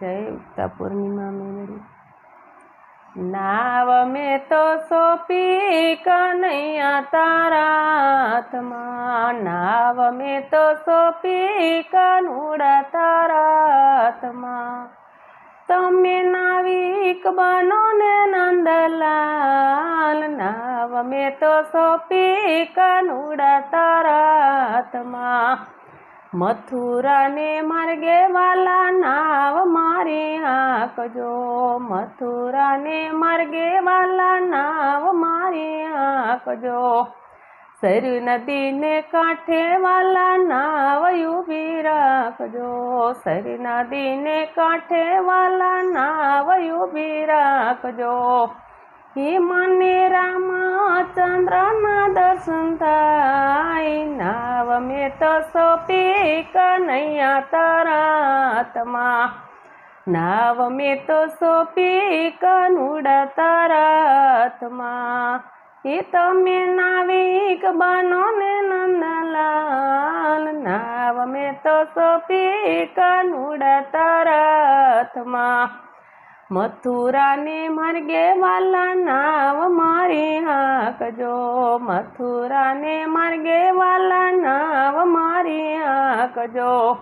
જય ઉગતા પૂર્ણિમા મેળવી નાવ મેં તો સોંપી કનૈયા તારા હાથમાં. નાવ મેં તો સોંપી કનુડા તારા હાથમાં. તમે નાવિક બનો ને નંદલાલ. નાવ મેં તો સોંપી કનુડા તારા હાથમાં. મથુરાને માર્ગે વાલા મારી આંકજો મથુરાને માર્ગે વાલા નાવ મારે આંકજો સરયુ નદીને કાંઠે વાલા નાવ ઊભી રાખજો સરયુ નદીને કાંઠે વાલા નાવ ઊભી રાખજો હે મને રામચંદ્રના દર્શન થાય. નાવ મેં તો સોપી કનૈયા તારા હાથમાં. નાવ મેં તો સોંપી કનુડા તારા હાથમાં. એ તમે નાવિક બનો ને નંદલાલ. નાવ મેં તો સોંપી કનુડા તારા હાથમાં. મથુરાને મરગે વાલા નાવ મારી હાંકજો. મથુરાને મરગે વાલા નાવ મારી હાંકજો.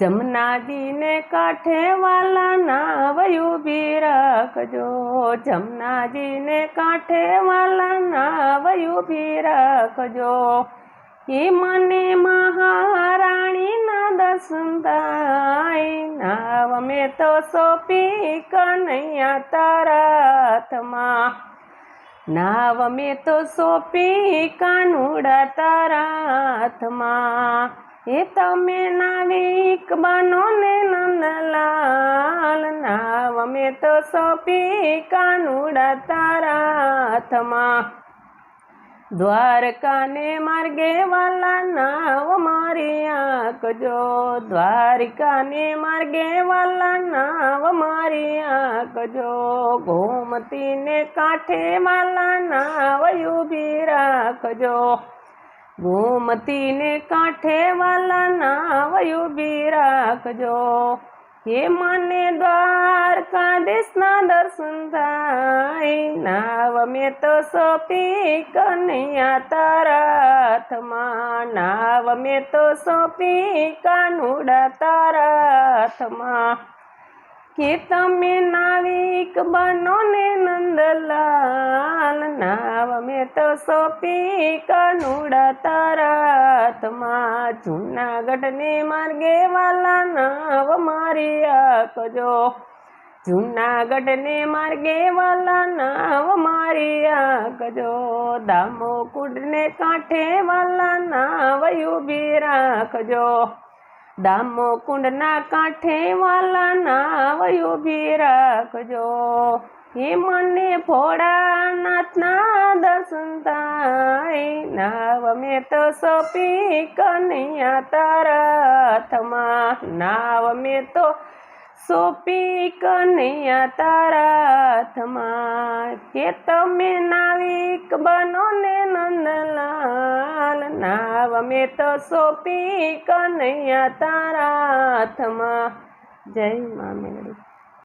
જમનાજીને કાંઠે વાલા નાવયું બી રાખજો. જમનાજીને કાંઠે વાલા નાવયું બી રાખજો. એ મને મહારાણીના થાય નાવ મેં તો સોંપી કનૈયા તારાથમાં નાવ મેં તો સોંપી કાનુડા તારા હાથમાં. એ તમે નાવિક બનો ને નંદલાલ, નાવ અમે તો સોંપી કાનુડા તારા હાથમાં. દ્વારકાને માર્ગે વાલા નાવ મારી આંકજો દ્વારિકાને માર્ગે વાલા નાવ મારી આંકજો ગોમતીને કાંઠે વાલા નાવ ઊભી રાખજો. ગોમતીને કાંઠે વાલા નાવ બી રાખજો. હે મને દ્વારકા દેશના દર્શન થાય. નાવ મેં તો સોંપી કનૈયા તારા હાથમાં. નાવ મેં તો સોંપી કાનુડા તારા હાથમાં. કે તમે નાવિક બનો ને નંદલાલ તો સોંપી કનુડા તારાતમાં જૂનાગઢને માર્ગે વાલા નાવ મારી આંકજો જૂનાગઢને માર્ગે વાલા નાવ મારી આંકજો દામોકુડને કાંઠે વાલા નાવ ઊભી રાખજો. દામો કુંડના કાંઠે વાલા નાવ ઊભી રાખજો. હે મને ભોળાનાથના દર્શન થાય. નાવ મેં તો સોંપી કનૈયા તારા હાથમાં નાવ મેં તો સોપી કનૈયા તારા હાથમાં કે તમે નાવિક બનો ને નંદલાલ નાવ મેં તો સોંપી કનૈયા તારા હાથમાં. જય મા